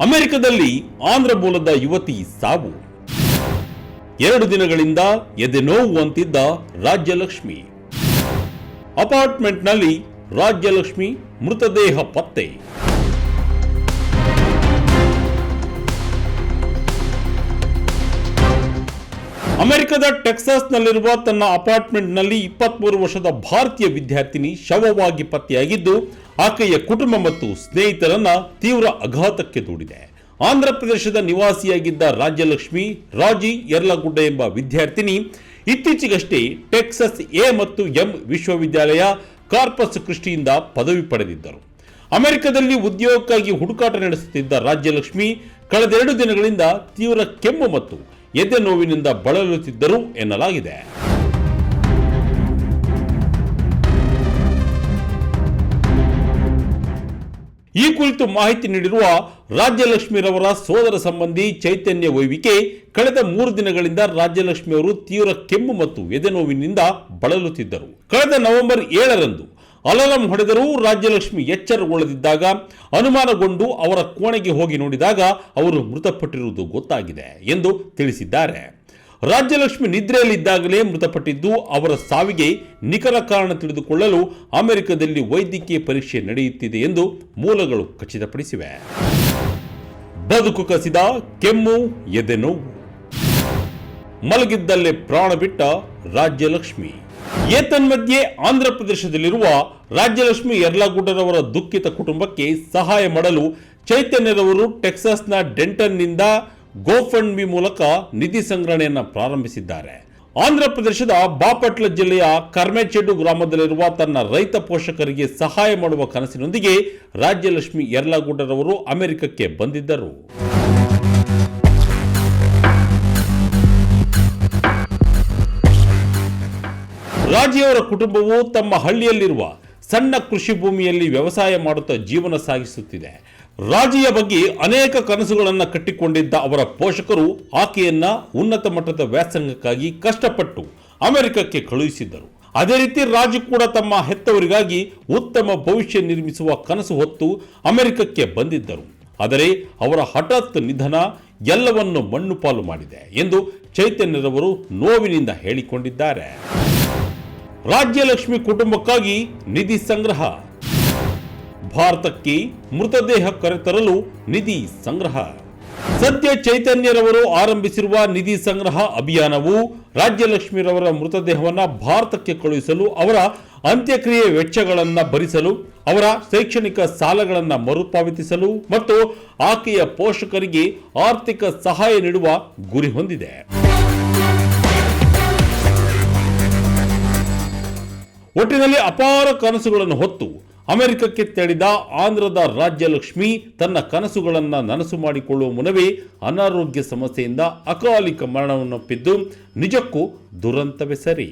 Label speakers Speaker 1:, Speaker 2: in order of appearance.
Speaker 1: ಅಮೆರಿಕದಲ್ಲಿ ಆಂಧ್ರ ಮೂಲದ ಯುವತಿ ಸಾವು. ಎರಡು ದಿನಗಳಿಂದ ಎದೆ ನೋವು ಅಂತಿದ್ದ ರಾಜ್ಯಲಕ್ಷ್ಮಿ. ಅಪಾರ್ಟ್ಮೆಂಟ್ನಲ್ಲಿ ರಾಜ್ಯಲಕ್ಷ್ಮಿ ಮೃತದೇಹ ಪತ್ತೆ. ಅಮೆರಿಕದ ಟೆಕ್ಸಾಸ್ನಲ್ಲಿರುವ ತನ್ನ ಅಪಾರ್ಟ್ಮೆಂಟ್ನಲ್ಲಿ ಇಪ್ಪತ್ಮೂರು ವರ್ಷದ ಭಾರತೀಯ ವಿದ್ಯಾರ್ಥಿನಿ ಶವವಾಗಿ ಪತ್ತೆಯಾಗಿದ್ದು, ಆಕೆಯ ಕುಟುಂಬ ಮತ್ತು ಸ್ನೇಹಿತರನ್ನ ತೀವ್ರ ಆಘಾತಕ್ಕೆ ದೂಡಿದೆ. ಆಂಧ್ರ ಪ್ರದೇಶದ ನಿವಾಸಿಯಾಗಿದ್ದ ರಾಜ್ಯಲಕ್ಷ್ಮಿ ರಾಜಿ ಯರ್ಲಗುಡ್ಡ ಎಂಬ ವಿದ್ಯಾರ್ಥಿನಿ ಇತ್ತೀಚೆಗಷ್ಟೇ ಟೆಕ್ಸಸ್ ಎ ಮತ್ತು ಎಂ ವಿಶ್ವವಿದ್ಯಾಲಯ ಕಾರ್ಪಸ್ ಕೃಷಿಯಿಂದ ಪದವಿ ಪಡೆದಿದ್ದರು. ಅಮೆರಿಕದಲ್ಲಿ ಉದ್ಯೋಗಕ್ಕಾಗಿ ಹುಡುಕಾಟ ನಡೆಸುತ್ತಿದ್ದ ರಾಜ್ಯಲಕ್ಷ್ಮಿ ಕಳೆದೆರಡು ದಿನಗಳಿಂದ ತೀವ್ರ ಕೆಮ್ಮು ಮತ್ತು ಎದೆ ನೋವಿನಿಂದ ಬಳಲುತ್ತಿದ್ದರು ಎನ್ನಲಾಗಿದೆ. ಈ ಕುರಿತು ಮಾಹಿತಿ ನೀಡಿರುವ ರಾಜ್ಯಲಕ್ಷ್ಮಿರವರ ಸೋದರ ಸಂಬಂಧಿ ಚೈತನ್ಯ ವೈವಿಕೆ, ಕಳೆದ ಮೂರು ದಿನಗಳಿಂದ ರಾಜ್ಯಲಕ್ಷ್ಮಿ ಅವರು ತೀವ್ರ ಕೆಮ್ಮು ಮತ್ತು ಎದೆನೋವಿನಿಂದ ಬಳಲುತ್ತಿದ್ದರು. ಕಳೆದ ನವೆಂಬರ್ ಏಳರಂದು ಅಲಾರಂ ಹೊಡೆದರೂ ರಾಜ್ಯಲಕ್ಷ್ಮಿ ಎಚ್ಚರಗೊಳ್ಳದಿದ್ದಾಗ, ಅನುಮಾನಗೊಂಡು ಅವರ ಕೋಣೆಗೆ ಹೋಗಿ ನೋಡಿದಾಗ ಅವರು ಮೃತಪಟ್ಟಿರುವುದು ಗೊತ್ತಾಗಿದೆ ಎಂದು ತಿಳಿಸಿದ್ದಾರೆ. ರಾಜ್ಯಲಕ್ಷ್ಮಿ ನಿದ್ರೆಯಲ್ಲಿದ್ದಾಗಲೇ ಮೃತಪಟ್ಟಿದ್ದು, ಅವರ ಸಾವಿಗೆ ನಿಖರ ಕಾರಣ ತಿಳಿದುಕೊಳ್ಳಲು ಅಮೆರಿಕದಲ್ಲಿ ವೈದ್ಯಕೀಯ ಪರೀಕ್ಷೆ ನಡೆಯುತ್ತಿದೆ ಎಂದು ಮೂಲಗಳು ಖಚಿತಪಡಿಸಿವೆ. ಬದುಕು ಕಸಿದ ಕೆಮ್ಮು, ಎದೆ ನೋವು. ಮಲಗಿದ್ದಲ್ಲೇ ಪ್ರಾಣ ಬಿಟ್ಟ ರಾಜ್ಯಲಕ್ಷ್ಮಿ. ಏತನ್ಮಧ್ಯೆ ಆಂಧ್ರ ಪ್ರದೇಶದಲ್ಲಿರುವ ರಾಜ್ಯಲಕ್ಷ್ಮಿ ಯರ್ಲಾಗುಡ್ಡರವರ ದುಃಖಿತ ಕುಟುಂಬಕ್ಕೆ ಸಹಾಯ ಮಾಡಲು ಚೈತನ್ಯರವರು ಟೆಕ್ಸಾಸ್ನ ಡೆಂಟನ್ನಿಂದ ಗೋಫಂಡ್ಮಿ ಮೂಲಕ ನಿಧಿ ಸಂಗ್ರಹಣೆಯನ್ನು ಪ್ರಾರಂಭಿಸಿದ್ದಾರೆ. ಆಂಧ್ರ ಪ್ರದೇಶದ ಬಾಪಟ್ಲ ಜಿಲ್ಲೆಯ ಕರ್ಮೆಚೆಡು ಗ್ರಾಮದಲ್ಲಿರುವ ತನ್ನ ರೈತ ಪೋಷಕರಿಗೆ ಸಹಾಯ ಮಾಡುವ ಕನಸಿನೊಂದಿಗೆ ರಾಜ್ಯಲಕ್ಷ್ಮಿ ಯರ್ಲಾಗುಡ್ಡರವರು ಅಮೆರಿಕಕ್ಕೆ ಬಂದಿದ್ದರು. ರಾಜಿಯವರ ಕುಟುಂಬವು ತಮ್ಮ ಹಳ್ಳಿಯಲ್ಲಿರುವ ಸಣ್ಣ ಕೃಷಿ ಭೂಮಿಯಲ್ಲಿ ವ್ಯವಸಾಯ ಮಾಡುತ್ತಾ ಜೀವನ ಸಾಗಿಸುತ್ತಿದೆ. ರಾಜಿಯ ಬಗ್ಗೆ ಅನೇಕ ಕನಸುಗಳನ್ನು ಕಟ್ಟಿಕೊಂಡಿದ್ದ ಅವರ ಪೋಷಕರು ಆಕೆಯನ್ನ ಉನ್ನತ ಮಟ್ಟದ ವ್ಯಾಸಂಗಕ್ಕಾಗಿ ಕಷ್ಟಪಟ್ಟು ಅಮೆರಿಕಕ್ಕೆ ಕಳುಹಿಸಿದ್ದರು. ಅದೇ ರೀತಿ ರಾಜು ಕೂಡ ತಮ್ಮ ಹೆತ್ತವರಿಗಾಗಿ ಉತ್ತಮ ಭವಿಷ್ಯ ನಿರ್ಮಿಸುವ ಕನಸು ಹೊತ್ತು ಅಮೆರಿಕಕ್ಕೆ ಬಂದಿದ್ದರು. ಆದರೆ ಅವರ ಹಠಾತ್ ನಿಧನ ಎಲ್ಲವನ್ನು ಮಣ್ಣು ಪಾಲು ಮಾಡಿದೆ ಎಂದು ಚೈತನ್ಯರವರು ನೋವಿನಿಂದ ಹೇಳಿಕೊಂಡಿದ್ದಾರೆ. ರಾಜ್ಯಲಕ್ಷ್ಮಿ ಕುಟುಂಬಕ್ಕಾಗಿ ನಿಧಿ ಸಂಗ್ರಹ. ಭಾರತಕ್ಕೆ ಮೃತದೇಹ ಕರೆತರಲು ನಿಧಿ ಸಂಗ್ರಹ. ಸದ್ಯ ಚೈತನ್ಯರವರು ಆರಂಭಿಸಿರುವ ನಿಧಿ ಸಂಗ್ರಹ ಅಭಿಯಾನವು ರಾಜ್ಯಲಕ್ಷ್ಮಿರವರ ಮೃತದೇಹವನ್ನು ಭಾರತಕ್ಕೆ ಕಳುಹಿಸಲು, ಅವರ ಅಂತ್ಯಕ್ರಿಯೆ ವೆಚ್ಚಗಳನ್ನು ಭರಿಸಲು, ಅವರ ಶೈಕ್ಷಣಿಕ ಸಾಲಗಳನ್ನು ಮರುಪಾವತಿಸಲು ಮತ್ತು ಆಕೆಯ ಪೋಷಕರಿಗೆ ಆರ್ಥಿಕ ಸಹಾಯ ನೀಡುವ ಗುರಿ ಹೊಂದಿದೆ. ಒಟ್ಟಿನಲ್ಲಿ ಅಪಾರ ಕನಸುಗಳನ್ನು ಹೊತ್ತು ಅಮೆರಿಕಕ್ಕೆ ತೆರಳಿದ ಆಂಧ್ರದ ರಾಜ್ಯಲಕ್ಷ್ಮಿ ತನ್ನ ಕನಸುಗಳನ್ನು ನನಸು ಮಾಡಿಕೊಳ್ಳುವ ಮುನವೇ ಅನಾರೋಗ್ಯ ಸಮಸ್ಯೆಯಿಂದ ಅಕಾಲಿಕ ಮರಣವನ್ನಪ್ಪಿದ್ದು ನಿಜಕ್ಕೂ ದುರಂತವೇ ಸರಿ.